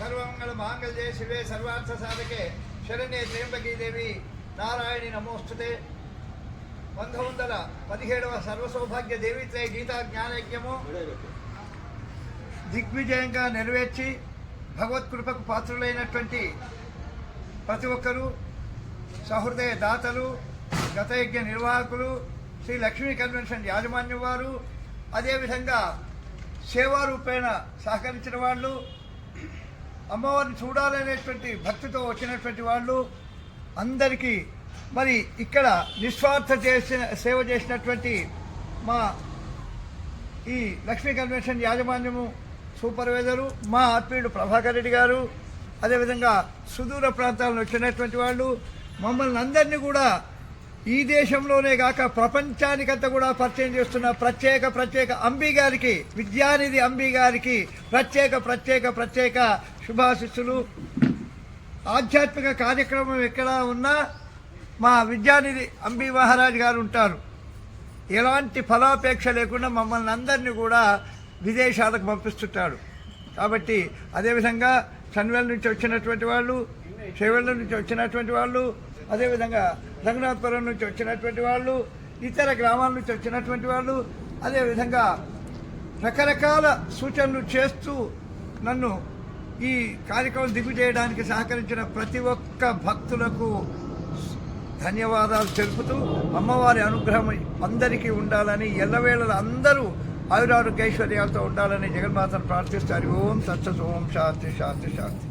సర్వమంగళ మాంగళ్యే శివే సర్వార్థ సాధకే. శరణ్యే త్రింబకీదేవి నారాయణి నమోస్తుతే. పంతొమ్మిది వందల పదిహేడవ సర్వసౌభాగ్య దేవిత్రయ గీతా జ్ఞానయజ్ఞము. దిగ్విజయంగా నెరవేర్చి భగవత్కృపకు పాత్రులైనటువంటి ప్రతి ఒక్కరూ సహృదయ దాతలు గతయజ్ఞ నిర్వాహకులు శ్రీ లక్ష్మీ కన్వెన్షన్ యాజమాన్యం వారు అదేవిధంగా సేవారూపేణ సహకరించిన వాళ్ళు అమ్మవారిని చూడాలనేటువంటి భక్తితో వచ్చినటువంటి వాళ్ళు అందరికీ మరి ఇక్కడ నిస్వార్థ చేసిన సేవ చేసినటువంటి మా ఈ లక్ష్మీ కన్వెన్షన్ యాజమాన్యము సూపర్వైజరు మా ఆత్మీయుడు ప్రభాకర్ రెడ్డి గారు అదేవిధంగా సుదూర ప్రాంతాల వచ్చినటువంటి వాళ్ళు మమ్మల్ని అందరినీ కూడా ఈ దేశంలోనే కాక ప్రపంచానికంతా కూడా పరిచయం చేస్తున్న ప్రత్యేక ప్రత్యేక అంబి గారికి విద్యానిధి అంబి గారికి ప్రత్యేక ప్రత్యేక ప్రత్యేక శుభాశిస్సులు. ఆధ్యాత్మిక కార్యక్రమం ఎక్కడ ఉన్నా మా విద్యానిధి అంబి మహారాజ్ గారు ఉంటారు. ఎలాంటి ఫలాపేక్ష లేకుండా మమ్మల్ని అందరినీ కూడా విదేశాలకు పంపిస్తుంటాడు. కాబట్టి అదేవిధంగా సన్వేల్ నుంచి వచ్చినటువంటి వాళ్ళు చేవెళ్ళ నుంచి వచ్చినటువంటి వాళ్ళు అదేవిధంగా రంగనాథపురం నుంచి వచ్చినటువంటి వాళ్ళు ఇతర గ్రామాల నుంచి వచ్చినటువంటి వాళ్ళు అదేవిధంగా రకరకాల సూచనలు చేస్తూ నన్ను ఈ కార్యక్రమం దిగ్విజేయడానికి సహకరించిన ప్రతి ఒక్క భక్తులకు ధన్యవాదాలు తెలుపుతూ అమ్మవారి అనుగ్రహం అందరికీ ఉండాలని ఎల్లవేళల అందరూ ఆయురారోగ్యైశ్వర్యాలతో ఉండాలని జగన్మాతను ప్రార్థిస్తారు. ఓం సత్సత్ ఓం శాంతి శాంతి శాంతి.